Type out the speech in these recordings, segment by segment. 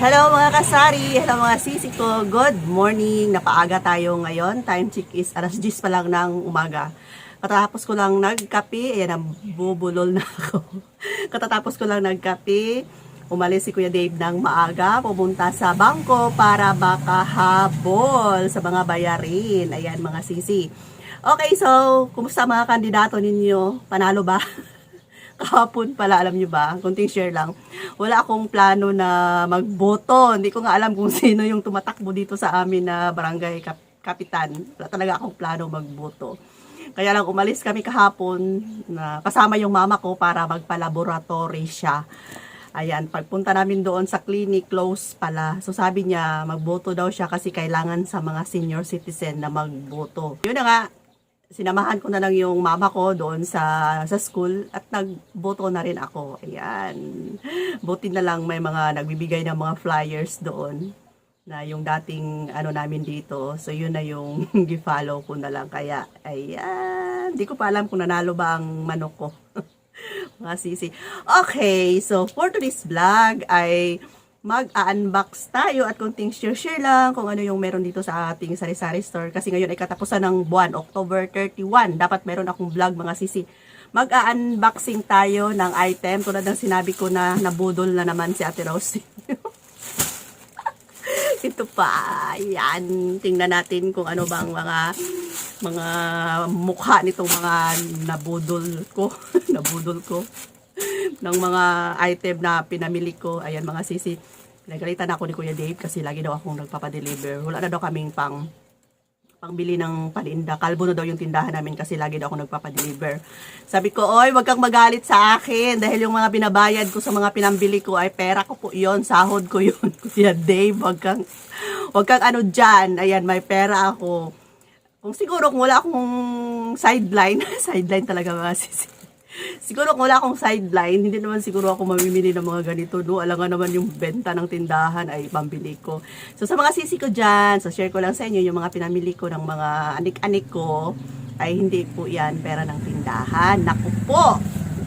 Hello mga kasari, hello mga sisi ko, good morning. Napaaga tayo ngayon, time check is alas 10 pa lang ng umaga. Katapos ko lang nagkape, ayan, bubulol na ako. Katatapos ko lang nagkape, umalis si Kuya Dave ng maaga, pumunta sa bangko para makahabol sa mga bayarin. Ayan mga sisi. Okay, so, kumusta mga kandidato ninyo? Panalo ba? kahapon pala, alam nyo ba, kunting share lang, wala akong plano na magboto. Hindi ko nga alam kung sino yung tumatakbo dito sa amin na barangay kap- kapitan. Wala talaga akong plano magboto. Kaya lang umalis kami kahapon na kasama yung mama ko para magpa-laboratory siya. Ayan, pagpunta namin doon sa clinic, close pala. So sabi niya, magboto daw siya kasi kailangan sa mga senior citizen na magboto. Yun na nga, sinamahan ko na lang yung mama ko doon sa sa school at nagboto na rin ako. Ayan. Buti na lang may mga nagbibigay ng mga flyers doon na yung dating ano namin dito. So yun na yung gi-follow ko na lang kaya ayan. Hindi ko pa alam kung nanalo ba ang manok ko. mga sisi. Okay, so for today's vlog ay mag-unbox tayo at kunting share-share lang kung ano yung meron dito sa ating sari-sari store. Kasi ngayon ay katapusan ng buwan, October 31. Dapat meron akong vlog mga sisi. Mag-unboxing tayo ng item. Tulad ng sinabi ko na nabudol na naman si Ate Rose. Ito pa. Yan. Tingnan natin kung ano bang mga mga mukha nitong mga nabudol ko. nabudol ko ng mga item na pinamili ko. Ayan mga sisi. Pinagalitan ako ni Kuya Dave kasi lagi daw akong nagpapadeliver. Wala na daw kaming pang pangbili ng paninda. Kalbo na daw yung tindahan namin kasi lagi daw ako nagpapadeliver. Sabi ko, oy, wag kang magalit sa akin dahil yung mga binabayad ko sa mga pinambili ko ay pera ko po yon sahod ko yon Kuya Dave, wag kang, wag kang ano dyan. Ayan, may pera ako. Kung siguro kung wala akong sideline, sideline talaga mga sisi. Siguro kung wala akong sideline, hindi naman siguro ako mamimili ng mga ganito, no? Alam nga naman yung benta ng tindahan ay pambili ko. So sa mga sisi ko dyan, so share ko lang sa inyo yung mga pinamili ko ng mga anik-anik ko, ay hindi po yan pera ng tindahan. Naku po!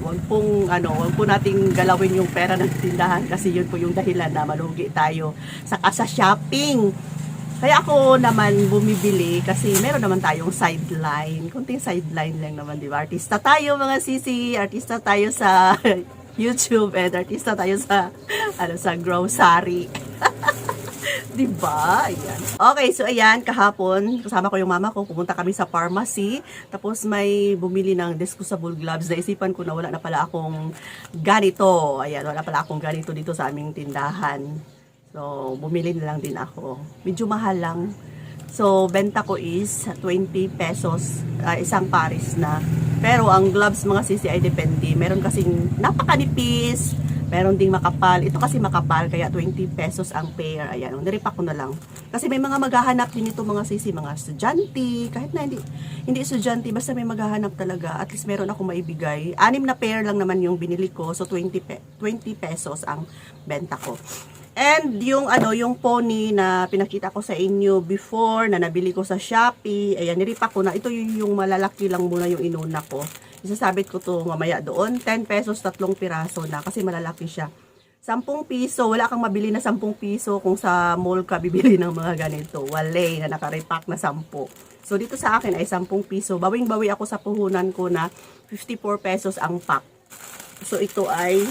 Huwag pong, ano, huwag po nating galawin yung pera ng tindahan kasi yun po yung dahilan na malugi tayo. Saka sa shopping, kaya ako naman bumibili kasi meron naman tayong sideline. Kunting sideline lang naman, di ba? Artista tayo mga sisi, artista tayo sa YouTube and artista tayo sa ano sa grocery. di ba? Ayan. Okay, so ayan, kahapon, kasama ko yung mama ko, pumunta kami sa pharmacy, tapos may bumili ng disposable gloves. Naisipan ko na wala na pala akong ganito. Ayan, wala pala akong ganito dito sa aming tindahan. So, bumili na lang din ako. Medyo mahal lang. So, benta ko is 20 pesos, ah, isang pares na. Pero ang gloves mga sisi ay depende. Meron kasing napakanipis, meron ding makapal. Ito kasi makapal, kaya 20 pesos ang pair. Ayan, niripak ko na lang. Kasi may mga maghahanap din ito mga sisi, mga estudyante, kahit na hindi, hindi estudyante, basta may maghahanap talaga. At least meron ako maibigay. Anim na pair lang naman yung binili ko, so 20, pe 20 pesos ang benta ko. And yung ano, yung pony na pinakita ko sa inyo before na nabili ko sa Shopee, ayan, niripa ko na. Ito yung, malalaki lang muna yung inuna ko. Isasabit ko to mamaya doon. 10 pesos, tatlong piraso na kasi malalaki siya. 10 piso, wala kang mabili na 10 piso kung sa mall ka bibili ng mga ganito. Wale, na nakarepack na 10. So, dito sa akin ay 10 piso. Bawing-bawi ako sa puhunan ko na 54 pesos ang pack. So, ito ay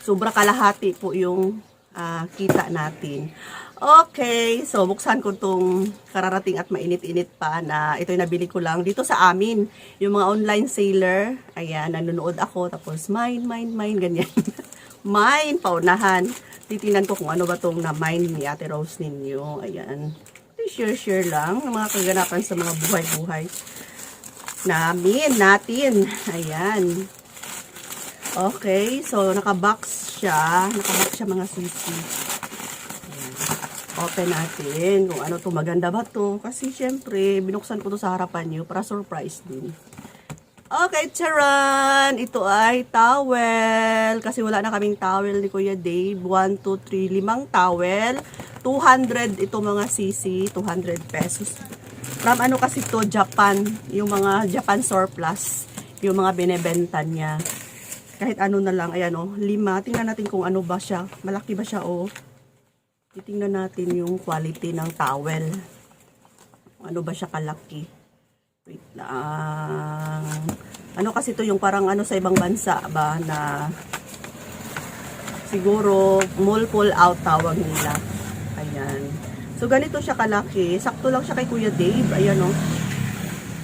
sobra kalahati po yung ah, kita natin. Okay, so buksan ko tong kararating at mainit-init pa na ito yung nabili ko lang dito sa amin. Yung mga online seller, ayan, nanonood ako, tapos mine, mine, mine, ganyan. mine, paunahan. Titingnan ko kung ano ba tong na mine ni Ate Rose ninyo. Ayan. Share-share lang ng mga kaganapan sa mga buhay-buhay namin, natin. Ayan. Okay, so naka-box siya. Naka-box siya mga sisi. Ayan. Open natin kung ano to maganda ba to. Kasi syempre, binuksan ko to sa harapan niyo para surprise din. Okay, charan! Ito ay towel. Kasi wala na kaming towel ni Kuya Dave. 1, 2, 3, limang towel. 200 ito mga sisi. 200 pesos. From ano kasi to, Japan. Yung mga Japan surplus. Yung mga binebenta niya kahit ano na lang, ayan o, lima. Tingnan natin kung ano ba siya. Malaki ba siya o. Titingnan natin yung quality ng towel. Ano ba siya kalaki? Wait lang. Ano kasi to yung parang ano sa ibang bansa ba na siguro mall pull out tawag nila. Ayan. So ganito siya kalaki. Sakto lang siya kay Kuya Dave. Ayan oh.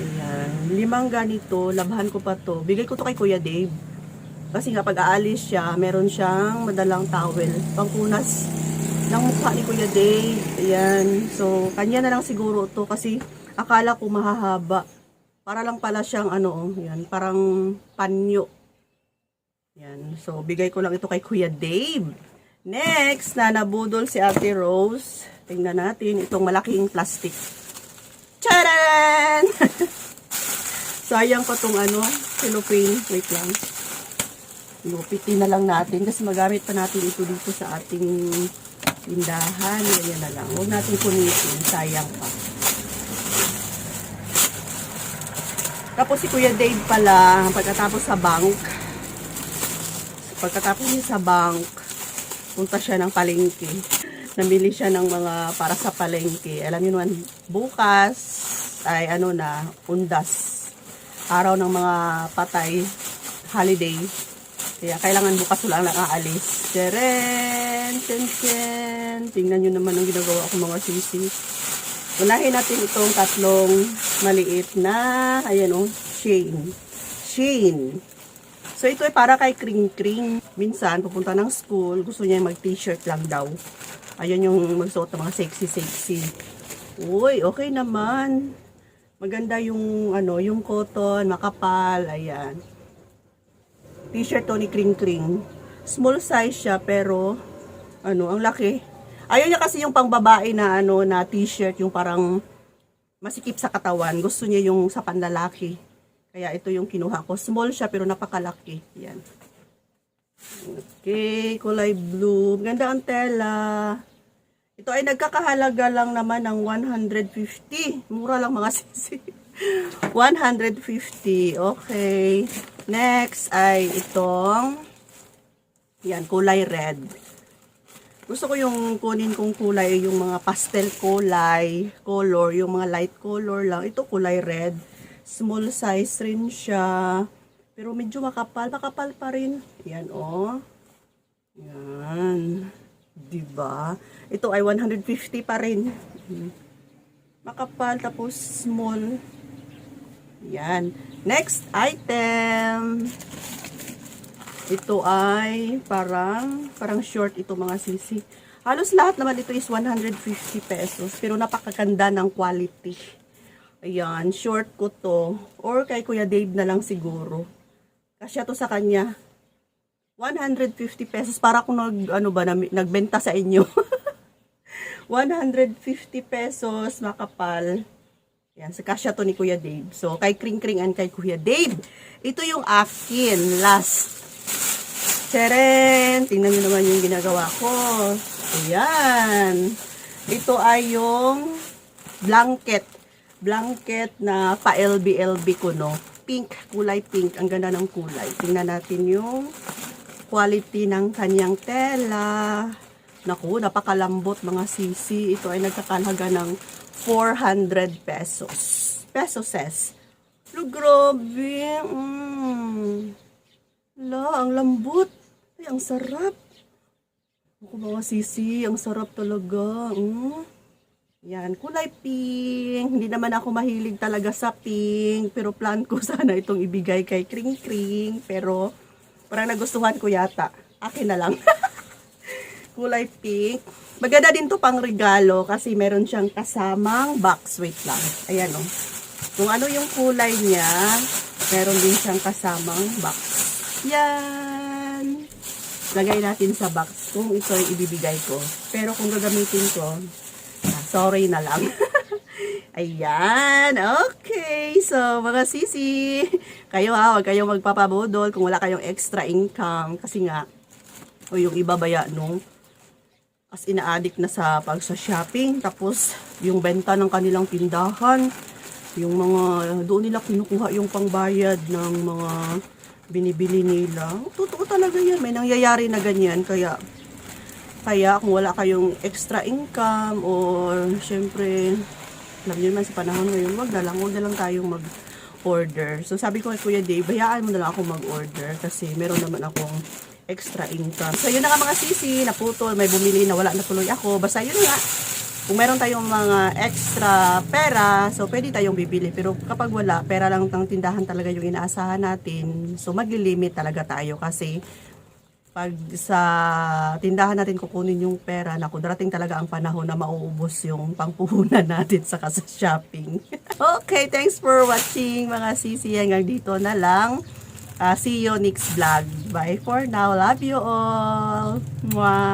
Ayan. Limang ganito. Labhan ko pa to. Bigay ko to kay Kuya Dave. Kasi nga pag aalis siya, meron siyang madalang towel. Pangpunas ng mukha ni Kuya Dave. Ayan. So, kanya na lang siguro to kasi akala ko mahahaba. Para lang pala siyang ano, yan, parang panyo. Yan. So, bigay ko lang ito kay Kuya Dave. Next, na nabudol si Ate Rose. Tingnan natin itong malaking plastic. Charan! Sayang pa tong ano, cellophane. Wait lang. Lupitin na lang natin kasi magamit pa natin ito dito sa ating tindahan. Ganyan na lang. Huwag natin punitin. Sayang pa. Tapos si Kuya Dave pala, pagkatapos sa bank, pagkatapos niya sa bank, punta siya ng palengke. Namili siya ng mga para sa palengke. Alam niyo naman, bukas ay ano na, undas. Araw ng mga patay, holiday. Kaya kailangan bukas wala lang aalis. Teren, ten, ten. Tingnan nyo naman ang ginagawa ko mga sisi. Unahin natin itong tatlong maliit na, ayan o, chain. Chain. So, ito ay para kay Kring Kring. Minsan, pupunta ng school, gusto niya mag-t-shirt lang daw. Ayan yung magsuot ng mga sexy-sexy. Uy, okay naman. Maganda yung, ano, yung cotton, makapal, ayan. T-shirt to ni Kring Kring. Small size siya, pero, ano, ang laki. Ayaw niya kasi yung pangbabae na, ano, na t-shirt, yung parang masikip sa katawan. Gusto niya yung sa panlalaki. Kaya ito yung kinuha ko. Small siya pero napakalaki. Yan. Okay, kulay blue. Ganda ang tela. Ito ay nagkakahalaga lang naman ng 150. Mura lang mga sisi. 150. Okay. Next ay itong yan, kulay red. Gusto ko yung kunin kong kulay, yung mga pastel kulay, color, yung mga light color lang. Ito kulay red. Small size rin siya. Pero medyo makapal. Makapal pa rin. Yan, oh. Yan. Diba? Ito ay 150 pa rin. Makapal, tapos small. Yan. Next item. Ito ay parang, parang short ito mga sisi. Halos lahat naman ito is 150 pesos. Pero napakaganda ng quality. Ayan, short ko to. Or kay Kuya Dave na lang siguro. Kasya to sa kanya. 150 pesos para kung nag, ano ba, nag- nagbenta sa inyo. 150 pesos makapal. Yan, sa kasya to ni Kuya Dave. So, kay Kring Kring and kay Kuya Dave. Ito yung akin, last. Teren! Tingnan nyo naman yung ginagawa ko. Ayan. Ito ay yung blanket. Blanket na pa-LB-LB ko, no? Pink, kulay pink. Ang ganda ng kulay. Tingnan natin yung quality ng kanyang tela. Naku, napakalambot mga sisi. Ito ay nagkakalaga ng 400 pesos. Pesos. Lo, grabe. Mm. La, ang lambot. Ay, ang sarap. Ako mga sisi, ang sarap talaga. Mm. Yan, kulay pink. Hindi naman ako mahilig talaga sa pink. Pero plan ko sana itong ibigay kay Kring Kring. Pero parang nagustuhan ko yata. Akin na lang. kulay pink. Maganda din to pang regalo kasi meron siyang kasamang box. Wait lang. Ayan o. Oh. Kung ano yung kulay niya, meron din siyang kasamang box. Yan. Lagay natin sa box kung ito ay ibibigay ko. Pero kung gagamitin ko, ah, sorry na lang. Ayan. Okay. So, mga sisi, kayo ha, huwag kayong magpapabudol kung wala kayong extra income. Kasi nga, o yung iba baya, no? As ina-addict na sa pag sa shopping. Tapos, yung benta ng kanilang tindahan. Yung mga, doon nila kinukuha yung pangbayad ng mga binibili nila. Totoo talaga yan. May nangyayari na ganyan. Kaya, Kaya kung wala kayong extra income or syempre, alam niyo naman sa panahon ngayon, wag na lang, wag na lang tayong mag-order. So sabi ko kay Kuya Dave, bayaan mo na lang ako mag-order kasi meron naman akong extra income. So yun na nga mga sisi, naputol, may bumili na wala na tuloy ako. Basta yun nga, kung meron tayong mga extra pera, so pwede tayong bibili. Pero kapag wala, pera lang ng tindahan talaga yung inaasahan natin. So maglilimit talaga tayo kasi pag sa tindahan natin kukunin yung pera, naku, darating talaga ang panahon na mauubos yung pangpuhunan natin sa shopping. okay, thanks for watching mga sisi. Hanggang dito na lang. Ah, see you next vlog. Bye for now. Love you all. Mwah.